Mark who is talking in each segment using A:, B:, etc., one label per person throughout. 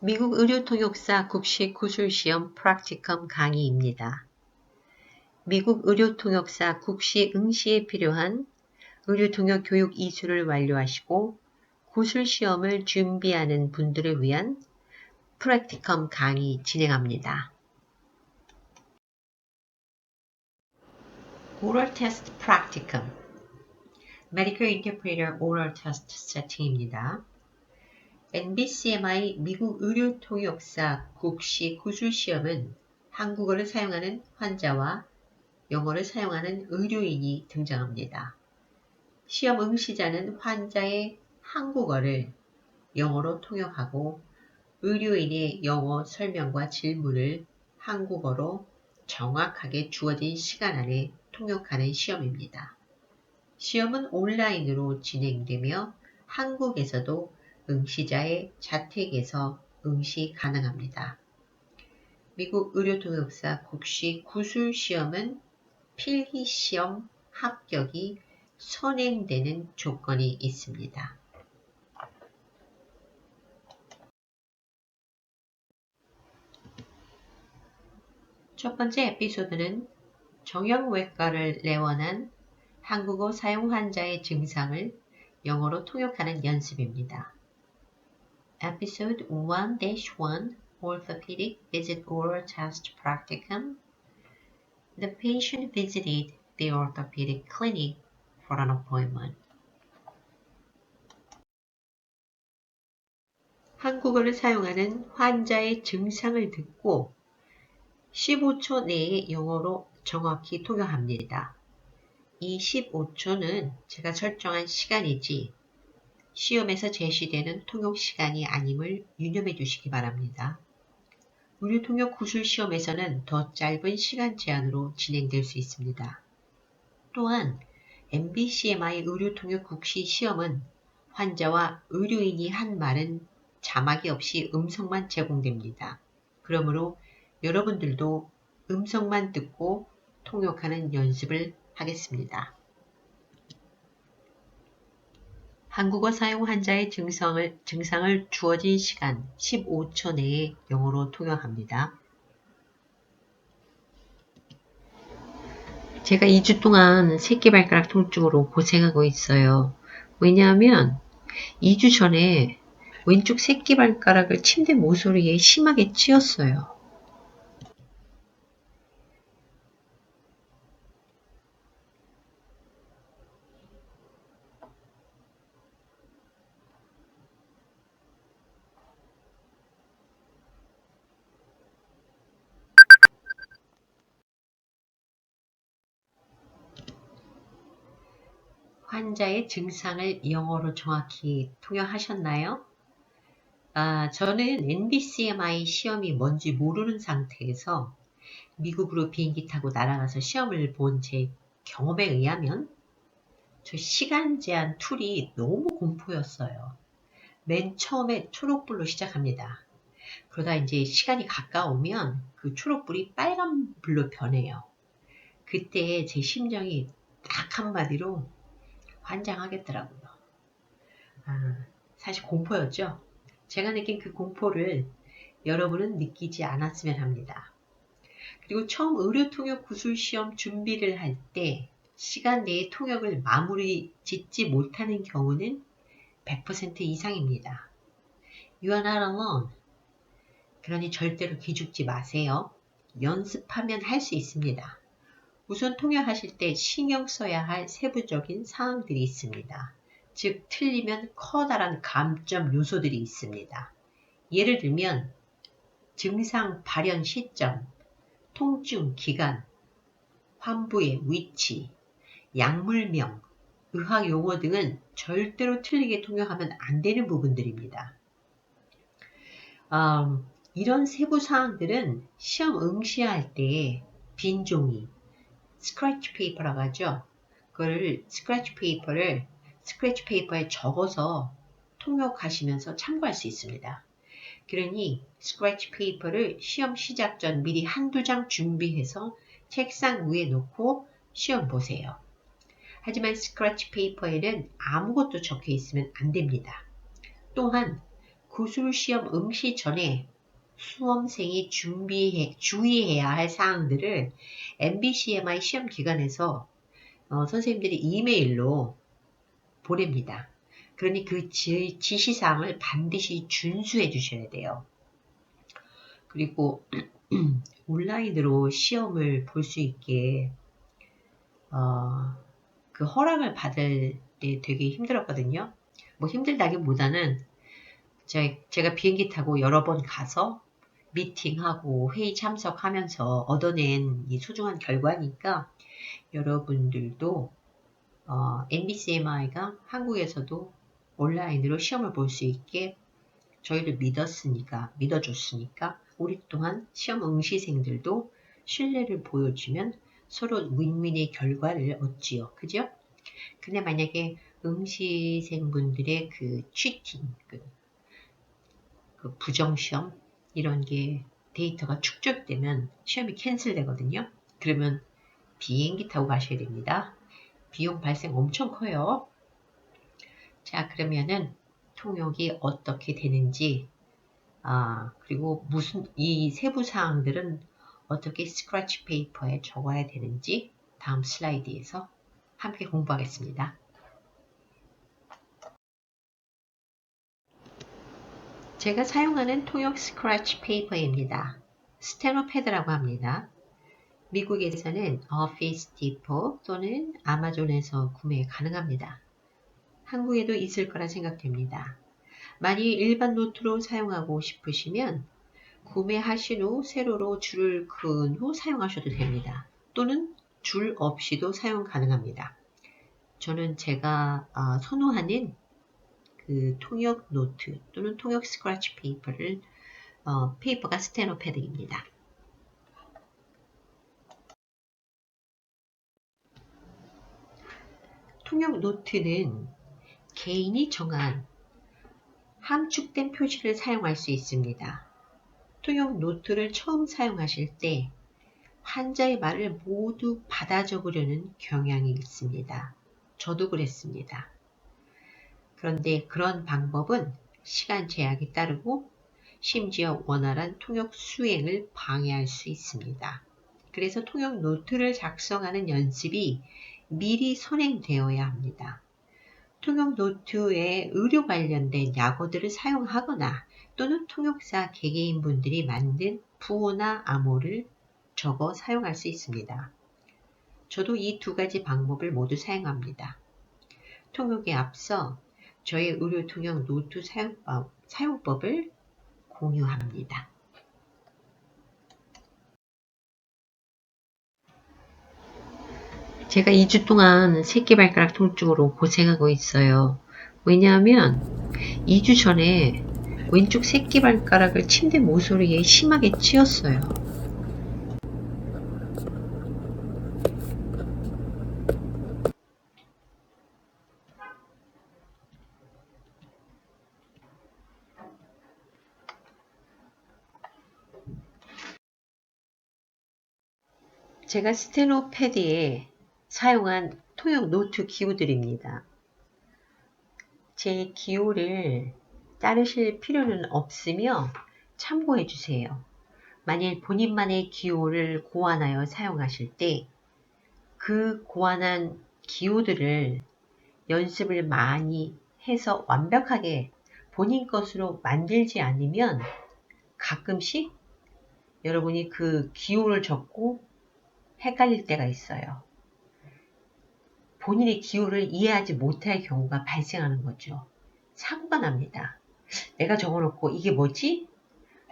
A: 미국 의료통역사 국시 구술시험 프락티컴 강의입니다. 미국 의료통역사 국시 응시에 필요한 의료통역 교육 이수를 완료하시고 구술시험을 준비하는 분들을 위한 프랙티컴 강의 진행합니다. Oral Test Practicum Medical Interpreter Oral Test 세팅입니다. NBCMI 미국 의료통역사 국시 구술시험은 한국어를 사용하는 환자와 영어를 사용하는 의료인이 등장합니다. 시험 응시자는 환자의 한국어를 영어로 통역하고 의료인의 영어 설명과 질문을 한국어로 정확하게 주어진 시간 안에 통역하는 시험입니다. 시험은 온라인으로 진행되며 한국에서도 응시자의 자택에서 응시 가능합니다. 미국 의료통역사 국시 구술 시험은 필기 시험 합격이 선행되는 조건이 있습니다. 첫 번째 에피소드는 정형외과를 내원한 한국어 사용 환자의 증상을 영어로 통역하는 연습입니다. Episode 1-1 Orthopedic Visit Oral Test Practicum The patient visited the orthopedic clinic for an appointment. 한국어를 사용하는 환자의 증상을 듣고 15초 내에 영어로 정확히 통역합니다. 이 15초는 제가 설정한 시간이지 시험에서 제시되는 통역 시간이 아님을 유념해 주시기 바랍니다. 의료 통역 구술 시험에서는 더 짧은 시간 제한으로 진행될 수 있습니다. 또한 MBCMI 의료 통역 국시 시험은 환자와 의료인이 한 말은 자막이 없이 음성만 제공됩니다. 그러므로 여러분들도 음성만 듣고 통역하는 연습을 하겠습니다. 한국어 사용 환자의 증상을, 증상을 주어진 시간 15초 내에 영어로 통역합니다. 제가 2주 동안 새끼발가락 통증으로 고생하고 있어요. 왜냐하면 2주 전에 왼쪽 새끼발가락을 침대 모서리에 심하게 찧었어요. 환자의 증상을 영어로 정확히 통역하셨나요? 아, 저는 NBCMI 시험이 뭔지 모르는 상태에서 미국으로 비행기 타고 날아가서 시험을 본 제 경험에 의하면 저 시간 제한 툴이 너무 공포였어요. 맨 처음에 초록불로 시작합니다. 그러다 이제 시간이 가까우면 그 초록불이 빨간불로 변해요. 그때 제 심정이 딱 한마디로 환장하겠더라고요. 아, 사실 공포였죠. 제가 느낀 그 공포를 여러분은 느끼지 않았으면 합니다. 그리고 처음 의료 통역 구술 시험 준비를 할 때 시간 내에 통역을 마무리 짓지 못하는 경우는 100% 이상입니다. You are not alone. 그러니 절대로 기죽지 마세요. 연습하면 할 수 있습니다. 우선 통역하실 때 신경 써야 할 세부적인 사항들이 있습니다. 즉, 틀리면 커다란 감점 요소들이 있습니다. 예를 들면, 증상 발현 시점, 통증 기간, 환부의 위치, 약물명, 의학 용어 등은 절대로 틀리게 통역하면 안 되는 부분들입니다. 음, 이런 세부 사항들은 시험 응시할 때 빈 종이, 스크래치 페이퍼라고 하죠. 그거를 스크래치 페이퍼를 스크래치 페이퍼에 적어서 통역하시면서 참고할 수 있습니다. 그러니 스크래치 페이퍼를 시험 시작 전 미리 한두 장 준비해서 책상 위에 놓고 시험 보세요. 하지만 스크래치 페이퍼에는 아무것도 적혀 있으면 안 됩니다. 또한 고술 시험 응시 전에 수험생이 준비해, 주의해야 할 사항들을 MBCMI 시험 기간에서 어, 선생님들이 이메일로 보냅니다. 그러니 그 지, 지시사항을 반드시 준수해 주셔야 돼요. 그리고 온라인으로 시험을 볼 수 있게 어, 그 허락을 받을 때 되게 힘들었거든요. 뭐 힘들다기보다는 제, 제가 비행기 타고 여러 번 가서 미팅하고 회의 참석하면서 얻어낸 이 소중한 결과니까 여러분들도 어, MBCMI가 한국에서도 온라인으로 시험을 볼 수 있게 저희를 믿었으니까 믿어줬으니까 우리 또한 시험 응시생들도 신뢰를 보여주면 서로 윈윈의 결과를 얻지요. 그죠? 근데 만약에 응시생분들의 그 취팅, 그, 그 부정시험 이런 게 데이터가 축적되면 시험이 캔슬되거든요. 그러면 비행기 타고 가셔야 됩니다. 비용 발생 엄청 커요. 자, 그러면은 통역이 어떻게 되는지, 아, 그리고 무슨, 이 세부 사항들은 어떻게 스크래치 페이퍼에 적어야 되는지 다음 슬라이드에서 함께 공부하겠습니다. 제가 사용하는 통역 스크래치 페이퍼입니다. 스테노 패드라고 합니다. 미국에서는 오피스 디포 또는 아마존에서 구매 가능합니다. 한국에도 있을 거라 생각됩니다. 만일 일반 노트로 사용하고 싶으시면 구매하신 후 세로로 줄을 그은 후 사용하셔도 됩니다. 또는 줄 없이도 사용 가능합니다. 저는 제가 어, 선호하는 그 통역 노트 또는 통역 스크래치 페이퍼를 어, 페이퍼가 스테노 패드입니다. 통역 노트는 개인이 정한 함축된 표시를 사용할 수 있습니다. 통역 노트를 처음 사용하실 때 환자의 말을 모두 받아 적으려는 경향이 있습니다. 저도 그랬습니다. 그런데 그런 방법은 시간 제약이 따르고 심지어 원활한 통역 수행을 방해할 수 있습니다. 그래서 통역 노트를 작성하는 연습이 미리 선행되어야 합니다. 통역 노트에 의료 관련된 약어들을 사용하거나 또는 통역사 개개인분들이 만든 부호나 암호를 적어 사용할 수 있습니다. 저도 이 두 가지 방법을 모두 사용합니다. 통역에 앞서 저의 의료 통역 노트 사용법, 사용법을 공유합니다. 제가 2주 동안 새끼발가락 통증으로 고생하고 있어요. 왜냐하면 2주 전에 왼쪽 새끼발가락을 침대 모서리에 심하게 찧었어요. 제가 스테노 패드에 사용한 통역 노트 기호들입니다. 제 기호를 따르실 필요는 없으며 참고해 주세요. 만일 본인만의 기호를 고안하여 사용하실 때 그 고안한 기호들을 연습을 많이 해서 완벽하게 본인 것으로 만들지 않으면 가끔씩 여러분이 그 기호를 적고 헷갈릴 때가 있어요. 본인의 기호를 이해하지 못할 경우가 발생하는 거죠. 사고가 납니다. 내가 적어놓고 이게 뭐지?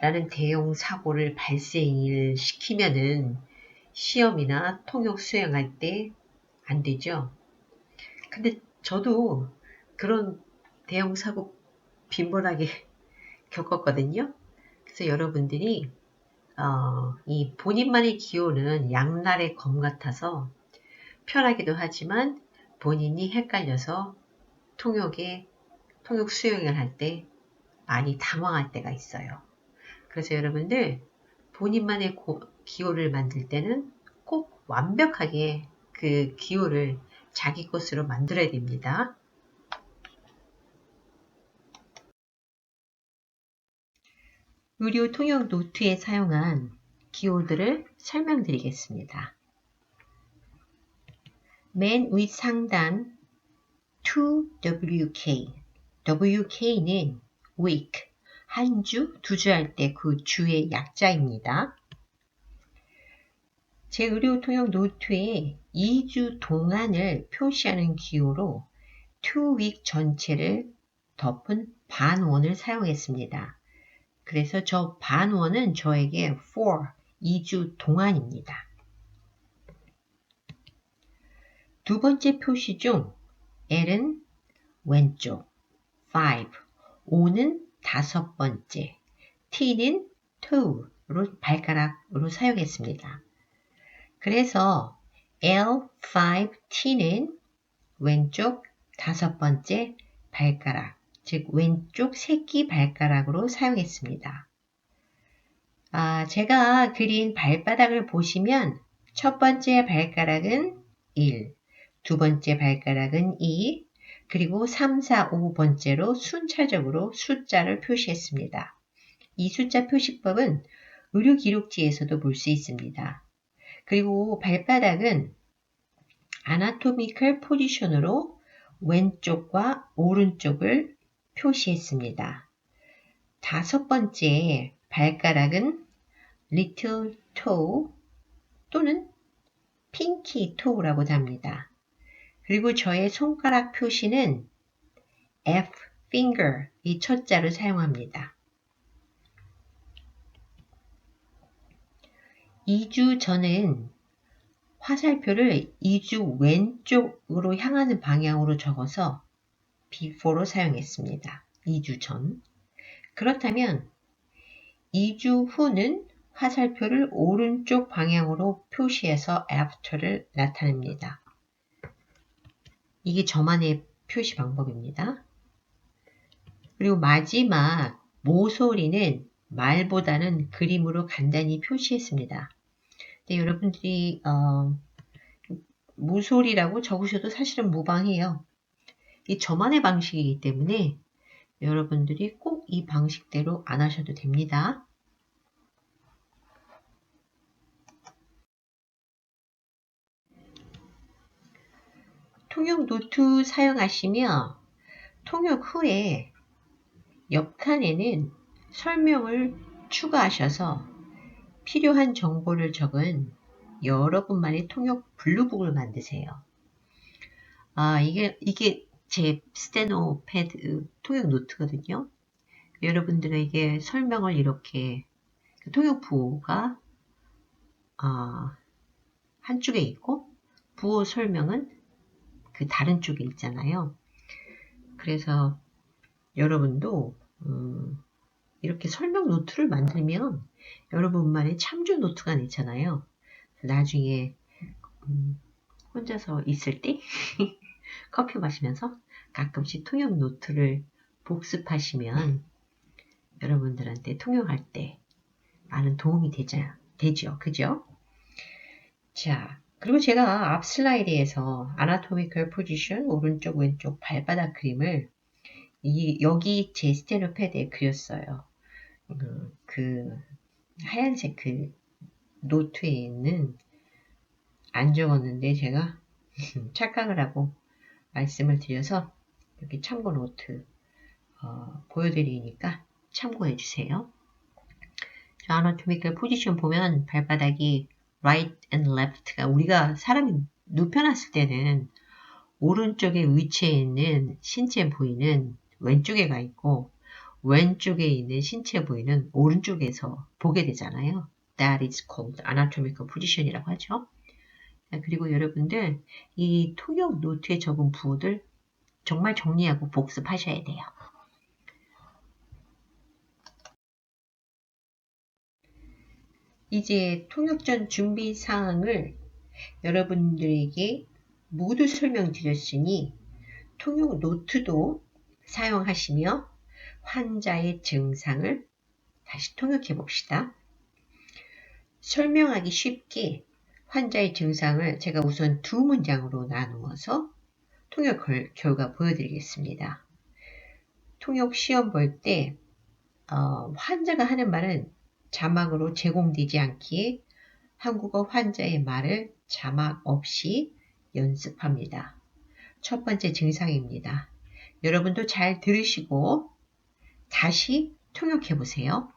A: 라는 대형 사고를 발생을 시키면은 시험이나 통역 수행할 때 안 되죠. 근데 저도 그런 대형 사고 빈번하게 겪었거든요. 그래서 여러분들이 어, 이 본인만의 기호는 양날의 검 같아서 편하기도 하지만 본인이 헷갈려서 통역에 통역 수행을 할 때 많이 당황할 때가 있어요. 그래서 여러분들 본인만의 고, 기호를 만들 때는 꼭 완벽하게 그 기호를 자기 것으로 만들어야 됩니다. 의료 통역 노트에 사용한 기호들을 설명드리겠습니다. 맨 윗 상단 2WK WK는 week 한 주, 두 주 할 때 그 주의 약자입니다. 제 의료 통역 노트에 2주 동안을 표시하는 기호로 2week 전체를 덮은 반원을 사용했습니다. 그래서 저 반원은 저에게 for 2주 동안입니다. 두 번째 표시 중 L은 왼쪽, 5, O는 다섯 번째, T는 toe로 발가락으로 사용했습니다. 그래서 L5T는 왼쪽 다섯 번째 발가락, 즉 왼쪽 새끼 발가락으로 사용했습니다. 아, 제가 그린 발바닥을 보시면 첫 번째 발가락은 1, 두 번째 발가락은 2, 그리고 3, 4, 5번째로 순차적으로 숫자를 표시했습니다. 이 숫자 표시법은 의료 기록지에서도 볼 수 있습니다. 그리고 발바닥은 아나토미컬 포지션으로 왼쪽과 오른쪽을 표시했습니다. 다섯 번째 발가락은 little toe 또는 pinky toe라고도 합니다. 그리고 저의 손가락 표시는 F finger 이 첫자를 사용합니다. 2주 전은 화살표를 2주 왼쪽으로 향하는 방향으로 적어서 before로 사용했습니다. 2주 전. 그렇다면 2주 후는 화살표를 오른쪽 방향으로 표시해서 after를 나타냅니다. 이게 저만의 표시 방법입니다. 그리고 마지막 모서리는 말보다는 그림으로 간단히 표시했습니다. 근데 여러분들이 어, 무소리라고 적으셔도 사실은 무방해요. 이 저만의 방식이기 때문에 여러분들이 꼭 이 방식대로 안 하셔도 됩니다. 통역 노트 사용하시며 통역 후에 옆칸에는 설명을 추가하셔서 필요한 정보를 적은 여러분만의 통역 블루북을 만드세요. 아, 이게, 이게 제 스테노 패드 통역 노트거든요. 여러분들에게 설명을 이렇게 그 통역 부호가 아, 한쪽에 있고 부호 설명은 그 다른 쪽에 있잖아요. 그래서 여러분도 음, 이렇게 설명 노트를 만들면 여러분만의 참조 노트가 있잖아요. 나중에 음, 혼자서 있을 때 커피 마시면서 가끔씩 통역 노트를 복습하시면 여러분들한테 통역할 때 많은 도움이 되죠. 되죠. 그죠? 자, 그리고 제가 앞 슬라이드에서 아나토미컬 포지션 오른쪽 왼쪽 발바닥 그림을 이, 여기 제 스테레오 패드에 그렸어요. 그, 그 하얀색 그 노트에 있는 안 적었는데 제가 착각을 하고 말씀을 드려서 여기 참고 노트 어, 보여드리니까 참고해 주세요. 아나토미컬 포지션 보면 발바닥이 right and left가 우리가 사람이 눕혀놨을 때는 오른쪽에 위치해 있는 신체 부위는 왼쪽에 가 있고 왼쪽에 있는 신체 부위는 오른쪽에서 보게 되잖아요. That is called anatomical position이라고 하죠. 그리고 여러분들 이 통역 노트에 적은 부호들 정말 정리하고 복습하셔야 돼요. 이제 통역전 준비 사항을 여러분들에게 모두 설명드렸으니 통역 노트도 사용하시며 환자의 증상을 다시 통역해 봅시다. 설명하기 쉽게 환자의 증상을 제가 우선 두 문장으로 나누어서 통역 결과 보여드리겠습니다. 통역 시험 볼때 어, 환자가 하는 말은 자막으로 제공되지 않기에 한국어 환자의 말을 자막 없이 연습합니다. 첫 번째 증상입니다. 여러분도 잘 들으시고 다시 통역해 보세요.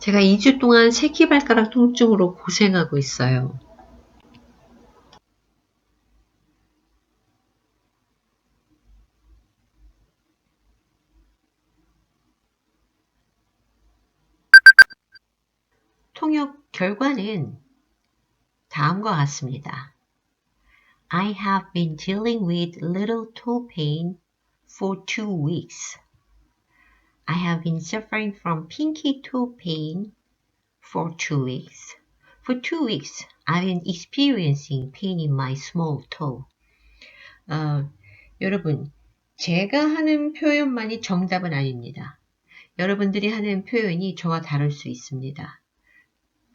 A: 제가 2주 동안 새끼발가락 통증으로 고생하고 있어요. 통역 결과는 다음과 같습니다. I have been dealing with little toe pain for two weeks. I have been suffering from pinky toe pain for two weeks. For two weeks, I've been experiencing pain in my small toe. 어, 여러분, 제가 하는 표현만이 정답은 아닙니다. 여러분들이 하는 표현이 저와 다를 수 있습니다.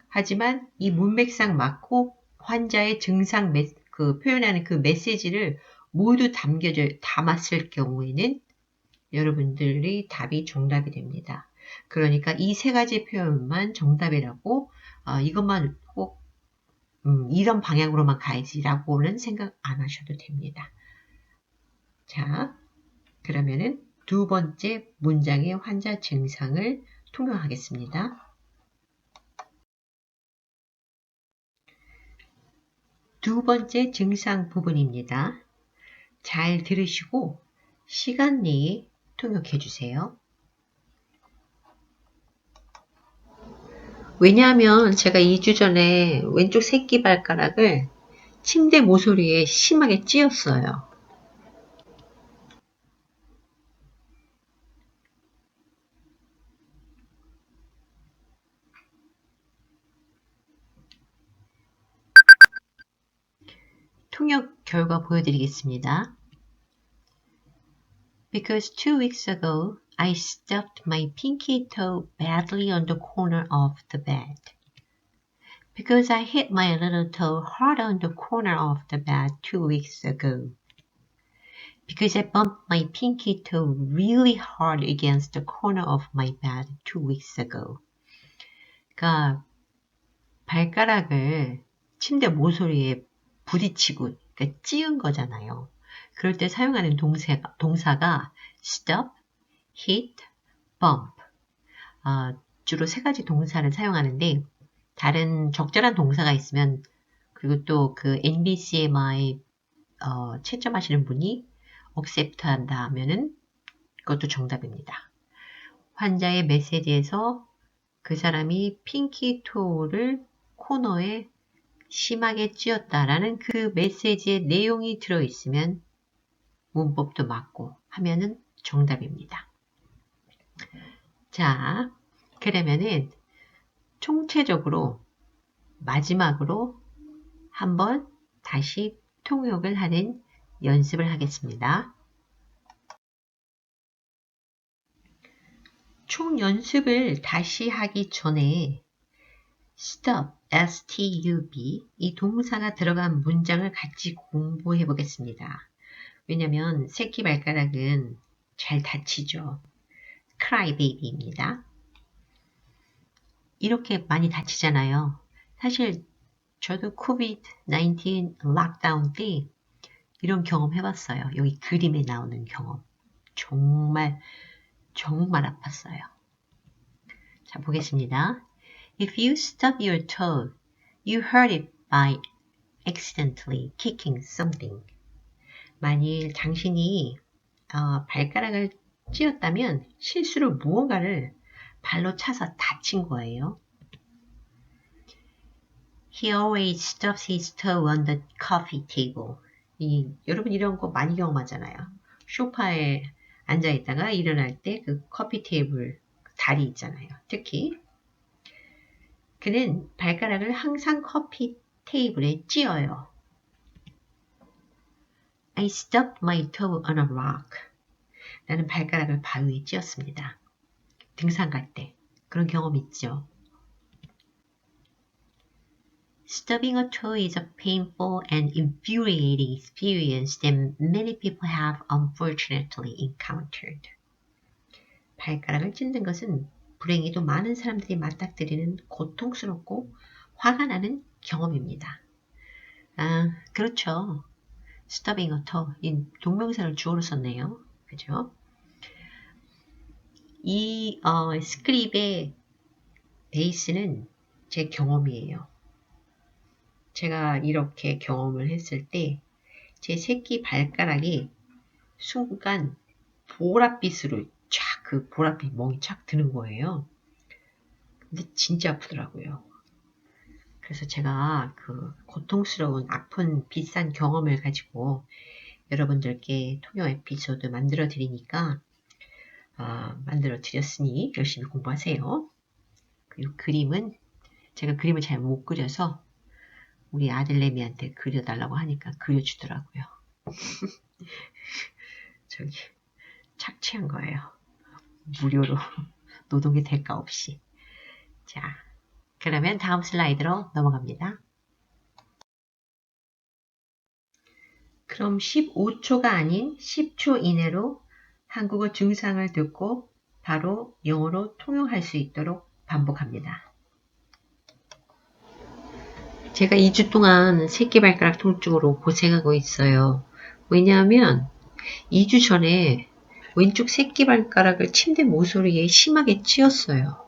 A: 하지만 이 문맥상 맞고 환자의 증상 메, 그 표현하는 그 메시지를 모두 담겨져 담았을 경우에는 여러분들이 답이 정답이 됩니다. 그러니까 이 세 가지 표현만 정답이라고 어, 이것만 꼭 음, 이런 방향으로만 가야지라고는 생각 안 하셔도 됩니다. 자, 그러면은 두 번째 문장의 환자 증상을 통용하겠습니다. 두 번째 증상 부분입니다. 잘 들으시고 시간 내에 통역해 주세요. 왜냐하면 제가 2주 전에 왼쪽 새끼 발가락을 침대 모서리에 심하게 찧었어요. 결과 보여드리겠습니다. Because two weeks ago I stubbed my pinky toe badly on the corner of the bed. Because I hit my little toe hard on the corner of the bed two weeks ago. Because I bumped my pinky toe really hard against the corner of my bed two weeks ago. 그러니까 발가락을 침대 모서리에 부딪히고 그러니까 찌은 거잖아요. 그럴 때 사용하는 동사가, 동사가 stop, hit, bump. 어, 주로 세 가지 동사를 사용하는데 다른 적절한 동사가 있으면 그리고 또 그 NBCMI 어, 채점하시는 분이 accept 한다 하면은 그것도 정답입니다. 환자의 메시지에서 그 사람이 핑키 토를 코너에 심하게 찧었다라는 그 메시지의 내용이 들어있으면 문법도 맞고 하면은 정답입니다. 자, 그러면은 총체적으로 마지막으로 한번 다시 통역을 하는 연습을 하겠습니다. 총 연습을 다시 하기 전에 stop, stub 이 동사가 들어간 문장을 같이 공부해 보겠습니다. 왜냐면 새끼 발가락은 잘 다치죠. cry baby입니다. 이렇게 많이 다치잖아요. 사실 저도 COVID-19 락다운 때 이런 경험 해봤어요. 여기 그림에 나오는 경험. 정말 정말 아팠어요. 자 보겠습니다. If you stub your toe, you hurt it by accidentally kicking something. 만일 당신이 어, 발가락을 찧었다면 실수로 무언가를 발로 차서 다친 거예요. He always stubs his toe on the coffee table. 이, 여러분 이런 거 많이 경험하잖아요. 소파에 앉아 있다가 일어날 때 그 커피 테이블 다리 있잖아요. 특히 그는 발가락을 항상 커피 테이블에 찧어요. I stubbed my toe on a rock. 나는 발가락을 바위에 찧었습니다. 등산 갈 때. 그런 경험 있죠. Stubbing a toe is a painful and infuriating experience that many people have unfortunately encountered. 발가락을 찢는 것은 불행히도 많은 사람들이 맞닥뜨리는 고통스럽고 화가 나는 경험입니다. 아, 그렇죠. 스터빙 어터, 이 동명사를 주어로 썼네요. 그죠? 이 어, 스크립의 베이스는 제 경험이에요. 제가 이렇게 경험을 했을 때 제 새끼 발가락이 순간 보랏빛으로 쫙 그 보랏빛 멍이 쫙 드는 거예요. 근데 진짜 아프더라고요. 그래서 제가 그 고통스러운 아픈 비싼 경험을 가지고 여러분들께 통역 에피소드 만들어 드리니까 아, 만들어 드렸으니 열심히 공부하세요. 그리고 그림은 제가 그림을 잘 못 그려서 우리 아들내미한테 그려달라고 하니까 그려주더라고요. 저기 착취한 거예요. 무료로 노동의 대가 없이. 자, 그러면 다음 슬라이드로 넘어갑니다. 그럼 15초가 아닌 10초 이내로 한국어 증상을 듣고 바로 영어로 통용할 수 있도록 반복합니다. 제가 2주 동안 새끼발가락 통증으로 고생하고 있어요. 왜냐하면 2주 전에 왼쪽 새끼발가락을 침대 모서리에 심하게 찧었어요.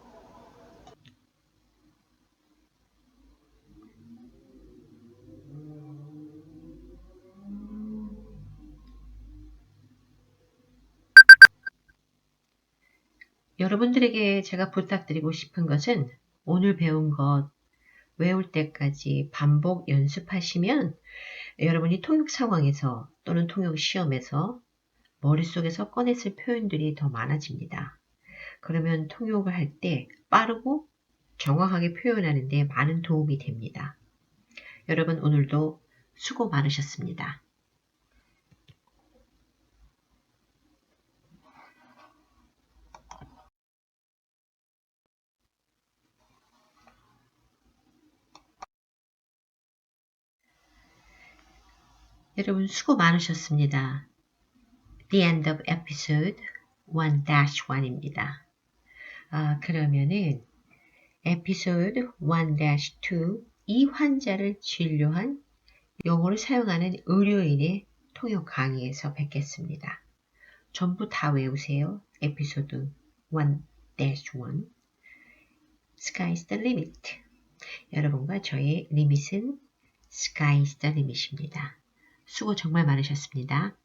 A: 여러분들에게 제가 부탁드리고 싶은 것은 오늘 배운 것 외울 때까지 반복 연습하시면 여러분이 통역 상황에서 또는 통역 시험에서 머릿속에서 꺼냈을 표현들이 더 많아집니다. 그러면 통역을 할 때 빠르고 정확하게 표현하는 데 많은 도움이 됩니다. 여러분 오늘도 수고 많으셨습니다. 여러분 수고 많으셨습니다. The end of episode 1-1입니다. 아, 그러면은 episode 1-2 이 환자를 진료한 영어를 사용하는 의료인의 통역 강의에서 뵙겠습니다. 전부 다 외우세요. 에피소드 1-1 Sky's the limit. 여러분과 저의 리밋은 Sky's the limit입니다. 수고 정말 많으셨습니다.